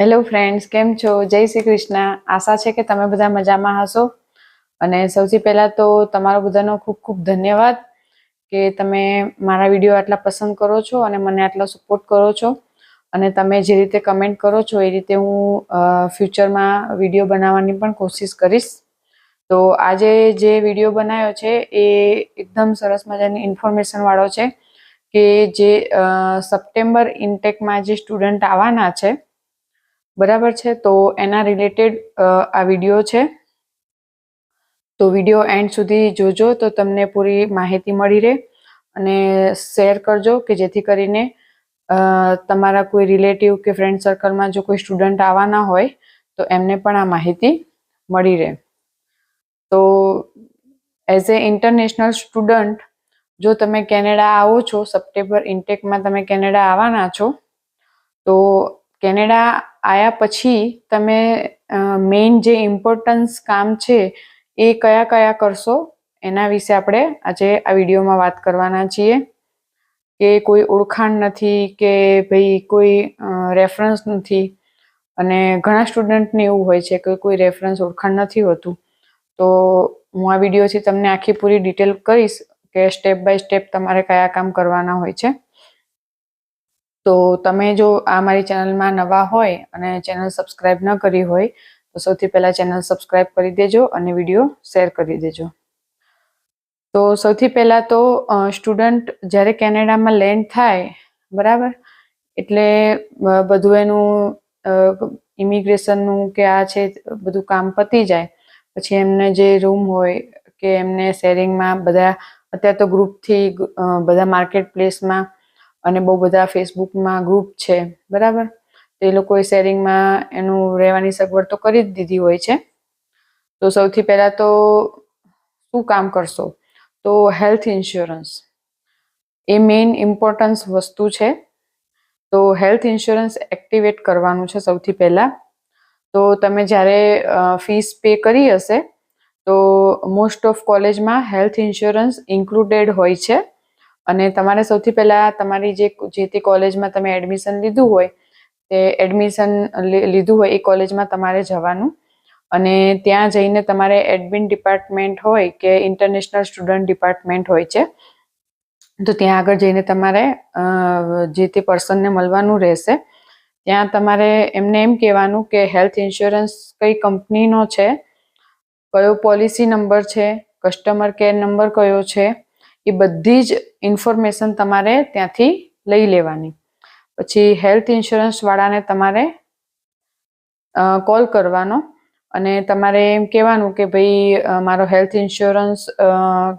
Hello friends કેમ છો? જય શ્રી કૃષ્ણ. આશા છે કે તમે બધા મજામાં હશો. અને સૌથી પહેલાં તો તમારો બધાનો ખૂબ ખૂબ ધન્યવાદ કે તમે મારા વીડિયો આટલા પસંદ કરો છો અને મને આટલો સપોર્ટ કરો છો. અને તમે જે રીતે કમેન્ટ કરો છો, એ રીતે હું ફ્યુચરમાં વીડિયો બનાવવાની પણ કોશિશ કરીશ. તો આજે જે વીડિયો બનાવ્યો છે, એ એકદમ સરસ મજાની ઇન્ફોર્મેશન વાળો છે કે જે સપ્ટેમ્બર ઇન્ટેકમાં જે સ્ટુડન્ટ આવવાના છે બરાબર છે? તો એના રિલેટેડ આ વીડિયો છે. તો વીડિયો એન્ડ સુધી જોજો તો તમને પૂરી માહિતી મળી રહે અને શેર કરજો કે જેથી કરીને તમારા કોઈ રિલેટિવ કે ફ્રેન્ડ સર્કલમાં જો કોઈ સ્ટુડન્ટ આવવાના હોય તો એમને પણ આ માહિતી મળી રહે. તો એઝ એ ઇન્ટરનેશનલ સ્ટુડન્ટ જો તમે કેનેડા આવો છો, સપ્ટેમ્બર ઇન્ટેકમાં તમે કેનેડા આવવાના છો, તો કેનેડા આવ્યા પછી તમે મેઇન જે ઇમ્પોર્ટન્સ કામ છે એ કયા કયા કરશો? એના વિશે આપણે આજે આ વિડીયોમાં વાત કરવાના છીએ. કે કોઈ ઓળખાણ નથી, કે ભાઈ કોઈ રેફરન્સ નથી. અને ઘણા સ્ટુડન્ટને એવું હોય છે કે કોઈ રેફરન્સ ઓળખાણ નથી હોતું. તો હું આ વિડીયોથી તમને આખી પૂરી ડિટેલ કરીશ કે સ્ટેપ બાય સ્ટેપ તમારે કયા કામ કરવાના હોય છે. તો તમે જો આ મારી ચેનલમાં નવા હોય અને ચેનલ સબસ્ક્રાઇબ ન કરી હોય, તો સૌથી પહેલાં ચેનલ સબસ્ક્રાઇબ કરી દેજો અને વીડિયો શેર કરી દેજો. તો સૌથી પહેલાં તો સ્ટુડન્ટ જ્યારે કેનેડામાં લેન્ડ થાય, બરાબર? એટલે બધું એનું ઇમિગ્રેશનનું કે આ છે, બધું કામ પતી જાય. પછી એમને જે રૂમ હોય કે એમને શેરિંગમાં બધા, અત્યારે તો ગ્રુપથી બધા માર્કેટ પ્લેસમાં અને બહુ બધા ફેસબુકમાં ગ્રુપ છે, બરાબર? એ લોકોએ શેરિંગમાં એનું રહેવાની સગવડ તો કરી જ દીધી હોય છે. તો સૌથી પહેલાં તો શું કામ કરશો? તો હેલ્થ ઇન્સ્યોરન્સ એ મેઇન ઇમ્પોર્ટન્સ વસ્તુ છે. તો હેલ્થ ઇન્સ્યોરન્સ એક્ટિવેટ કરવાનું છે સૌથી પહેલાં. તો તમે જ્યારે ફીસ પે કરી હશે, તો મોસ્ટ ઓફ કોલેજમાં હેલ્થ ઇન્સ્યોરન્સ ઇન્ક્લુડેડ હોય છે. અને તમારે સૌથી પહેલાં તમારી જે જે તે કોલેજમાં તમે એડમિશન લીધું હોય, તે એડમિશન લીધું હોય એ કોલેજમાં તમારે જવાનું. અને ત્યાં જઈને તમારે એડમિન ડિપાર્ટમેન્ટ હોય કે ઇન્ટરનેશનલ સ્ટુડન્ટ ડિપાર્ટમેન્ટ હોય છે, તો ત્યાં આગળ જઈને તમારે જે તે પર્સનને મળવાનું રહેશે. ત્યાં તમારે એમને એમ કહેવાનું કે હેલ્થ ઇન્સ્યોરન્સ કઈ કંપનીનો છે, કયો પોલિસી નંબર છે, કસ્ટમર કેર નંબર કયો છે એ બધી જ ઇન્ફોર્મેશન તમારે ત્યાંથી લઈ લેવાની. પછી હેલ્થ ઇન્સ્યોરન્સ વાળાને તમારે કોલ કરવાનો અને તમારે એમ કહેવાનું કે ભાઈ મારો હેલ્થ ઇન્સ્યોરન્સ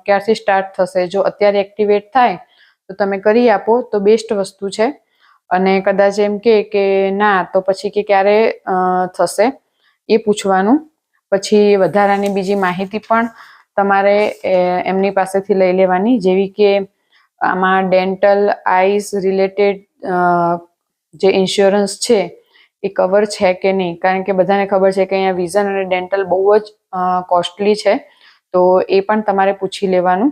ક્યારથી સ્ટાર્ટ થશે? જો અત્યારે એક્ટિવેટ થાય, તો તમે કરી આપો, તો બેસ્ટ વસ્તુ છે. અને કદાચ એમ કે ના, તો પછી કે ક્યારે થશે એ પૂછવાનું. પછી વધારાની બીજી માહિતી પણ તમારે એમની પાસેથી લઈ લેવાની. જેવી કે આમાં ડેન્ટલ આઈસ રિલેટેડ જે ઇન્સ્યોરન્સ છે, એ કવર છે કે નહીં? કારણ કે બધાને ખબર છે કે અહીંયા વિઝન અને ડેન્ટલ બહુ જ કોસ્ટલી છે. તો એ પણ તમારે પૂછી લેવાનું.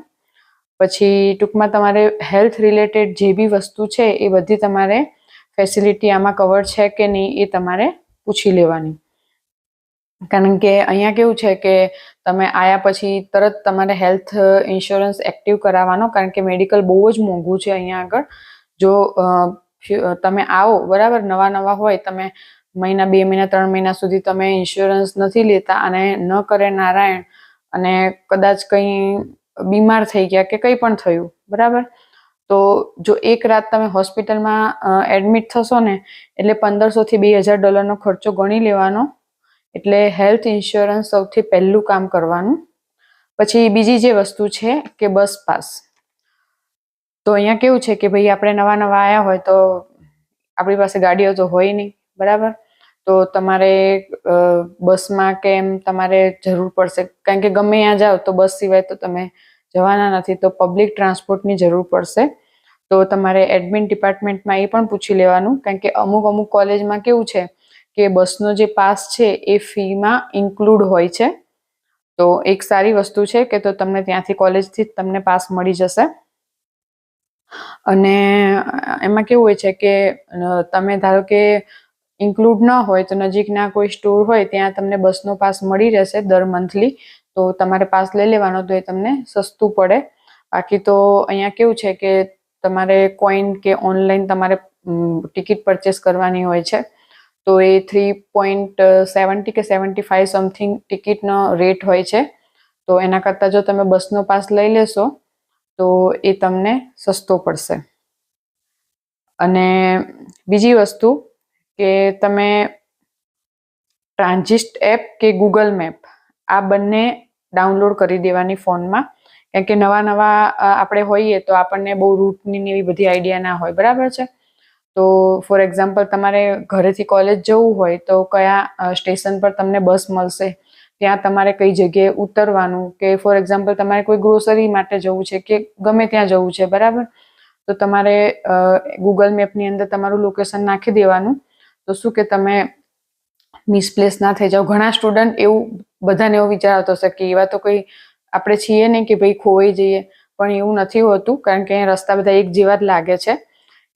પછી ટૂંકમાં તમારે હેલ્થ રિલેટેડ જે બી વસ્તુ છે, એ બધી તમારે ફેસિલિટી આમાં કવર છે કે નહીં એ તમારે પૂછી લેવાની. કારણ કે અહીંયા કેવું છે કે તમે આયા પછી તરત તમારે હેલ્થ ઇન્સ્યોરન્સ એક્ટિવ કરાવવાનો, કારણ કે મેડિકલ બહુ જ મોંઘું છે અહીંયા આગળ. જો તમે આવો, બરાબર? નવા નવા હોય, તમે મહિના, બે મહિના, ત્રણ મહિના સુધી તમે ઇન્સ્યોરન્સ નથી લેતા અને ન કરે નારાયણ અને કદાચ કંઈ બીમાર થઈ ગયા કે કંઈ પણ થયું, બરાબર? તો જો એક રાત તમે હોસ્પિટલમાં એડમિટ થશો ને, એટલે પંદરસોથી બે હજાર ડોલરનો ખર્ચો ગણી લેવાનો. એટલે હેલ્થ ઇન્સ્યોરન્સ સૌથી પહેલું કામ કરવાનું. પછી બીજી જે વસ્તુ છે કે બસ પાસ. તો અહીંયા કેવું છે કે ભાઈ આપણે નવા નવા આવ્યા હોય તો આપણી પાસે ગાડીઓ તો હોય નહીં, બરાબર? તો તમારે બસમાં કે એમ તમારે જરૂર પડશે? કારણ કે ગમે ત્યાં જાઓ તો બસ સિવાય તો તમે જવાના નથી, તો પબ્લિક ટ્રાન્સપોર્ટની જરૂર પડશે. તો તમારે એડમિન ડિપાર્ટમેન્ટમાં એ પણ પૂછી લેવાનું. કારણ કે અમુક અમુક કોલેજમાં કેવું છે કે બસનો જે પાસ છે એ ફીમાં ઇન્ક્લુડ હોય છે. તો એક સારી વસ્તુ છે કે તો તમને ત્યાંથી કોલેજથી તમને પાસ મળી જશે. અને એમાં કેવું હોય છે કે તમે ધારો કે ઇન્ક્લુડ ન હોય તો નજીકના કોઈ સ્ટોર હોય ત્યાં તમને બસનો પાસ મળી રહેશે દર મંથલી. તો તમારે પાસ લઈ લેવાનો તો એ તમને સસ્તું પડે. બાકી તો અહીંયા કેવું છે કે તમારે કોઈન કે ઓનલાઈન તમારે ટિકિટ પરચેસ કરવાની હોય છે. તો એ થ્રી પોઈન્ટ સેવન્ટી કે સેવન્ટી ફાઈવ સમથિંગ ટિકિટનો રેટ હોય છે. તો એના કરતાં જો તમે બસનો પાસ લઈ લેશો, તો એ તમને સસ્તો પડશે. અને બીજી વસ્તુ કે તમે ટ્રાન્ઝિસ્ટ એપ કે ગૂગલ મેપ, આ બંને ડાઉનલોડ કરી દેવાની ફોનમાં. કેમ કે નવા નવા આપણે હોઈએ તો આપણને બહુ રૂટની એવી બધી આઈડિયા ના હોય. બરાબર છે? તો ફોર એક્ઝામ્પલ તમારે ઘરેથી કોલેજ જવું હોય તો કયા સ્ટેશન પર તમને બસ મળશે? ત્યાં તમારે કઈ જગ્યાએ ઉતરવાનું? કે ફોર એક્ઝામ્પલ તમારે કોઈ ગ્રોસરી માટે જવું છે કે ગમે ત્યાં જવું છે, બરાબર? તો તમારે ગૂગલ મેપની અંદર તમારું લોકેશન નાખી દેવાનું. તો શું કે તમે મિસપ્લેસ ના થઈ જાઓ? ઘણા સ્ટુડન્ટ એવું, બધાને એવું વિચારતો હશે કે એવા તો કોઈ, આપણે છીએ નહીં કે ભાઈ ખોવાઈ જઈએ. પણ એવું નથી હોતું, કારણ કે અહીંયા રસ્તા બધા એક જેવા જ લાગે છે.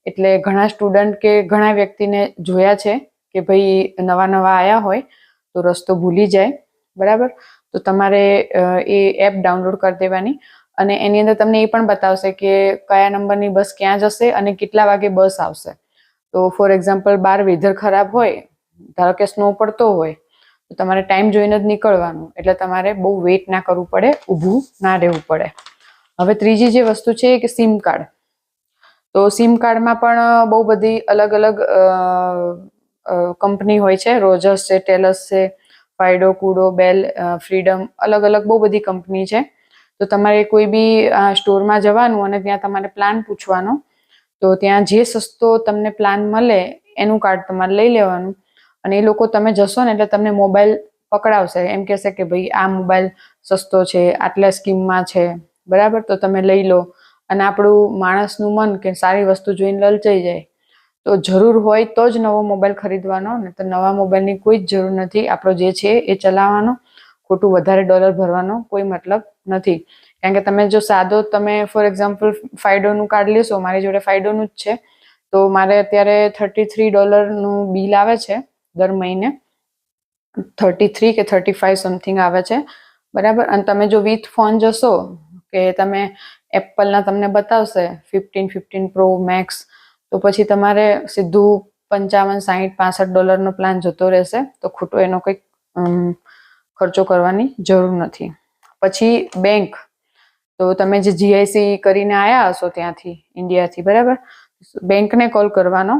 એટલે ઘણા સ્ટુડન્ટ કે ઘણા વ્યક્તિને જોયા છે કે ભાઈ નવા નવા આવ્યા હોય, તો રસ્તો ભૂલી જાય, બરાબર? તો તમારે એ એપ ડાઉનલોડ કરી દેવાની અને એની અંદર તમને એ પણ બતાવશે કે કયા નંબરની બસ ક્યાં જશે અને કેટલા વાગે બસ આવશે. તો ફોર એક્ઝામ્પલ બાર વેધર ખરાબ હોય, ધારો કે સ્નો પડતો હોય, તો તમારે ટાઈમ જોઈને જ નીકળવાનું. એટલે તમારે બહુ વેઇટ ના કરવું પડે, ઊભું ના રહેવું પડે. હવે ત્રીજી જે વસ્તુ છે કે સિમ કાર્ડ તો સિમ કાર્ડમાં પણ બહુ બધી અલગ અલગ કંપની હોય છે. રોજર્સ છે ટેલસ છે, ફાયડો, કુડો, બેલ ફ્રીડમ, અલગ અલગ બહુ બધી કંપની છે. તો તમારે કોઈ બી સ્ટોરમાં જવાનું અને ત્યાં તમારે પ્લાન પૂછવાનો. તો ત્યાં જે સસ્તો તમને પ્લાન મળે, એનું કાર્ડ તમારે લઈ લેવાનું. અને એ લોકો તમે જશો ને એટલે તમને મોબાઈલ પકડાવશે. એમ કહેશે કે ભાઈ આ મોબાઈલ સસ્તો છે, આટલા સ્કીમમાં છે. બરાબર? તો તમે લઈ લો. અને આપણું માણસનું મન કે સારી વસ્તુ જોઈને લલચાઈ જાય. તો જરૂર હોય તો જ નવો મોબાઈલ ખરીદવાનો ને તો નવા મોબાઈલની કોઈ જ જરૂર નથી. આપણો જે છે એ ચલાવવાનો, ખોટું વધારે ડોલર ભરવાનો કોઈ મતલબ નથી. કારણ કે તમે જો સાદો તમે, ફોર એક્ઝામ્પલ ફાયડોનું કાર્ડ લેશો, મારી જોડે ફાયડોનું જ છે. તો મારે અત્યારે થર્ટી થ્રી ડોલરનું બિલ આવે છે દર મહિને. થર્ટી થ્રી કે થર્ટી ફાઈવ સમથિંગ આવે છે. બરાબર? અને તમે જો વિથ ફોન જશો કે તમે એપલના તમને બતાવશે ફિફ્ટીન ફિફ્ટીન પ્રો મેક્સ તો પછી તમારે સીધું પંચાવન સાહીઠ પાસઠ ડોલરનો પ્લાન જતો રહેશે. તો ખોટો એનો કંઈક ખર્ચો કરવાની જરૂર નથી. પછી બેંક. તો તમે જે જીઆઈસી કરીને આવ્યા હશો ત્યાંથી, ઇન્ડિયાથી, બરાબર? બેંકને કોલ કરવાનો.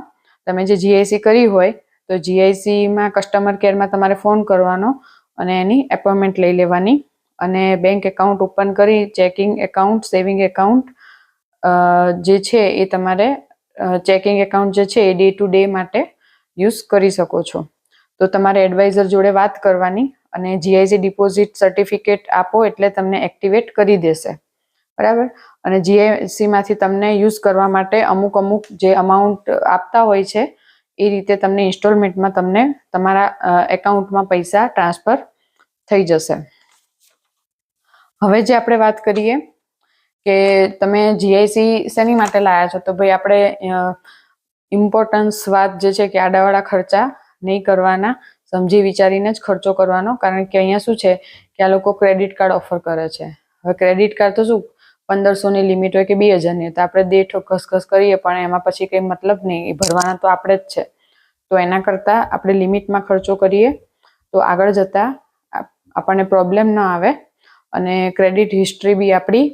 તમે જે જીઆઈસી કરી હોય, તો જીઆઈસીમાં કસ્ટમર કેરમાં તમારે ફોન કરવાનો અને એની એપોઇન્ટમેન્ટ લઈ લેવાની. અને બેંક એકાઉન્ટ ઓપન કરી ચેકિંગ એકાઉન્ટ સેવિંગ એકાઉન્ટ જે છે એ તમારે ચેકિંગ એકાઉન્ટ જે છે એ ડે ટુ ડે માટે યુઝ કરી શકો છો. તો તમારે એડવાઇઝર જોડે વાત કરવાની અને જીઆઈસી ડિપોઝિટ સર્ટિફિકેટ આપો એટલે તમને એક્ટિવેટ કરી દેશે. બરાબર? અને જીઆઈસીમાંથી તમને યુઝ કરવા માટે અમુક અમુક જે અમાઉન્ટ આપતા હોય છે, એ રીતે તમને ઇન્સ્ટોલમેન્ટમાં તમને તમારા એકાઉન્ટમાં પૈસા ટ્રાન્સફર થઈ જશે. હવે જે આપણે વાત કરીએ કે તમે જીઆઈસી શેની માટે લાયા છો? તો ભાઈ આપણે ઇમ્પોર્ટન્સ વાત જે છે કે આડાવાળા ખર્ચા નહીં કરવાના, સમજી વિચારીને જ ખર્ચો કરવાનો. કારણ કે અહીંયા શું છે કે આ લોકો ક્રેડિટ કાર્ડ ઓફર કરે છે. હવે ક્રેડિટ કાર્ડ તો શું? પંદરસોની લિમિટ હોય કે બે હજારની. તો આપણે દેઠ ઘસઘસ કરીએ, પણ એમાં પછી કંઈ મતલબ નહીં. એ ભરવાના તો આપણે જ છે. તો એના કરતાં આપણે લિમિટમાં ખર્ચો કરીએ, તો આગળ જતાં આપણને પ્રોબ્લેમ ન આવે. અને ક્રેડિટ હિસ્ટ્રી બી આપણી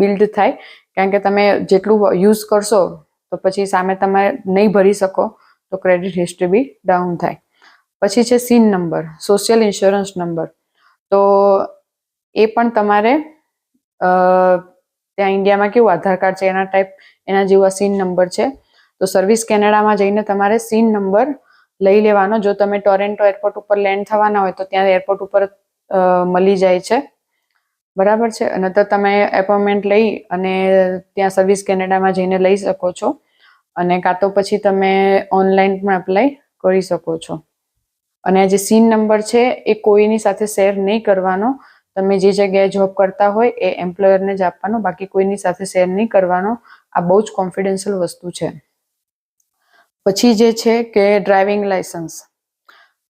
બિલ્ડ થાય. કારણ કે તમે જેટલું યુઝ કરશો, તો પછી સામે તમે નહીં ભરી શકો, તો ક્રેડિટ હિસ્ટ્રી બી ડાઉન થાય. પછી છે SIN number social insurance number તો એ પણ તમારે ત્યાં ઇન્ડિયામાં કેવું આધાર કાર્ડ છે, એના ટાઈપ એના જેવા સીન નંબર છે. તો સર્વિસ કેનેડામાં જઈને તમારે સીન નંબર લઈ લેવાનો. જો તમે ટોરેન્ટો એરપોર્ટ ઉપર લેન્ડ થવાના હોય, તો ત્યાં એરપોર્ટ ઉપર મળી જાય છે. બરાબર છે? અને તો તમે એપોઇન્ટમેન્ટ લઈ અને ત્યાં સર્વિસ કેનેડામાં જઈને લઈ શકો છો. અને કાં તો પછી તમે ઓનલાઈન પણ એપ્લાય કરી શકો છો. અને જે સીન નંબર છે, એ કોઈની સાથે શેર નહીં કરવાનો. તમે જે જગ્યાએ જોબ કરતા હોય, એ એમ્પ્લોયરને જ આપવાનો. બાકી કોઈની સાથે શેર નહીં કરવાનો. આ બહુ જ કોન્ફિડેન્શિયલ વસ્તુ છે. પછી જે છે કે ડ્રાઇવિંગ લાયસન્સ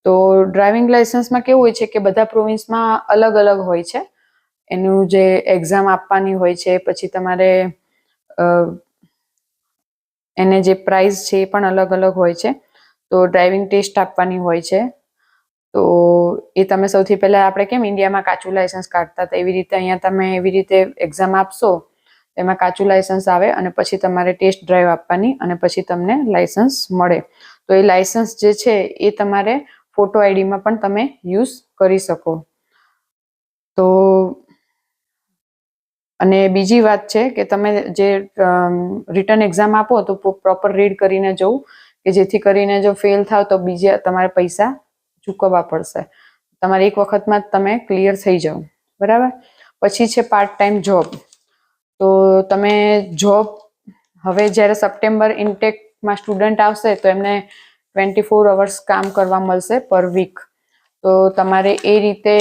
તો ડ્રાઇવિંગ લાયસન્સમાં કેવું હોય છે કે બધા પ્રોવિન્સમાં અલગ અલગ હોય છે. એનું જે એક્ઝામ આપવાની હોય છે, પછી તમારે એને જે પ્રાઇઝ છે એ પણ અલગ અલગ હોય છે. તો ડ્રાઇવિંગ ટેસ્ટ આપવાની હોય છે. તો એ તમે સૌથી પહેલાં આપણે કેમ ઇન્ડિયામાં કાચું લાઇસન્સ કાઢતા? હતા એવી રીતે અહીંયા તમે એવી રીતે એક્ઝામ આપશો એમાં કાચું લાઇસન્સ આવે અને પછી તમારે ટેસ્ટ ડ્રાઈવ આપવાની અને પછી તમને લાઇસન્સ મળે. તો એ લાઇસન્સ જે છે એ તમારે ફોટો આઈડીમાં પણ તમે યુઝ કરી શકો. તો અને બીજી વાત છે કે તમે જે રિટર્ન એક્ઝામ આપો તો પ્રોપર રીડ કરીને જવું કે જેથી કરીને જો ફેલ થાવ તો બીજા તમારે પૈસા ચૂકવવા પડશે. તમારે એક વખતમાં જ તમે ક્લિયર થઈ જાઓ. બરાબર? પછી છે પાર્ટ ટાઈમ જોબ તો તમે જોબ હવે જ્યારે સપ્ટેમ્બર ઇન્ટેકમાં સ્ટુડન્ટ આવશે તો એમને ટ્વેન્ટી ફોર અવર્સ કામ કરવા મળશે પર વીક તો તમારે એ રીતે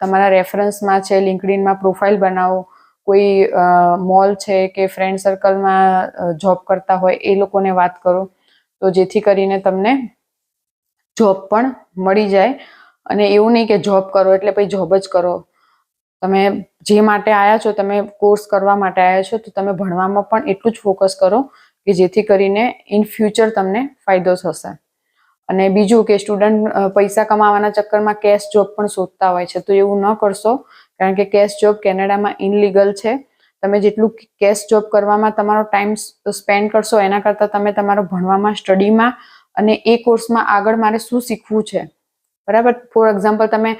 તમારા રેફરન્સમાં છે લિંકડિનમાં પ્રોફાઇલ બનાવો. કોઈ મોલ છે કે ફ્રેન્ડ સર્કલમાં જોબ કરતા હોય એ લોકોને વાત કરો. તો જેથી કરીને તમને જોબ પણ મળી જાય. અને એવું નહીં કે જોબ કરો એટલે પછી જોબ જ કરો. તમે જે માટે આવ્યા છો, તમે કોર્સ કરવા માટે આવ્યા છો, તો તમે ભણવામાં પણ એટલું જ ફોકસ કરો કે જેથી કરીને ઇન ફ્યુચર તમને ફાયદો થશે. અને બીજું કે સ્ટુડન્ટ પૈસા કમાવાના ચક્કરમાં કેશ જોબ પણ શોધતા હોય છે, તો એવું ન કરશો. કારણ કે કેશ જોબ કેનેડામાં ઇનલીગલ છે. તમે જેટલું કેશ જોબ કરવામાં તમારો ટાઈમ સ્પેન્ડ કરશો એના કરતાં તમે તમારો ભણવામાં, સ્ટડીમાં અને એ કોર્સમાં આગળ મારે શું શીખવું છે? બરાબર? ફોર એક્ઝામ્પલ તમે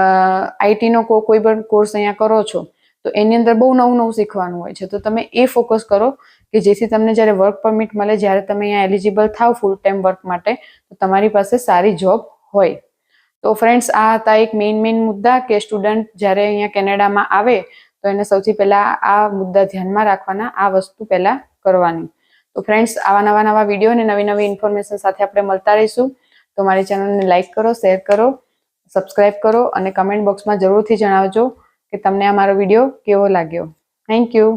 આઈટીનો કોઈ પણ કોર્સ અહીંયા કરો છો, તો એની અંદર બહુ નવું નવું શીખવાનું હોય છે. તો તમે એ ફોકસ કરો કે જેથી તમને જ્યારે વર્ક પરમિટ મળે, જ્યારે તમે અહીંયા એલિજિબલ થાવ ફૂલ ટાઈમ વર્ક માટે, તો તમારી પાસે સારી જોબ હોય. તો ફ્રેન્ડ્સ આ હતા એક મેઇન મેઇન મુદ્દા કે સ્ટુડન્ટ જ્યારે અહીંયા કેનેડામાં આવે, તો એને સૌથી પહેલાં આ મુદ્દા ધ્યાનમાં રાખવાના, આ વસ્તુ પહેલાં કરવાની. તો ફ્રેન્ડ્સ આવા નવા નવા વીડિયો અને નવી નવી ઇન્ફોર્મેશન સાથે આપણે મળતા રહીશું. તો મારી ચેનલને લાઇક કરો શેર કરો સબસ્ક્રાઇબ કરો અને કમેન્ટ બોક્સમાં જરૂરથી જણાવજો કે તમને આ મારો વીડિયો કેવો લાગ્યો. Thank you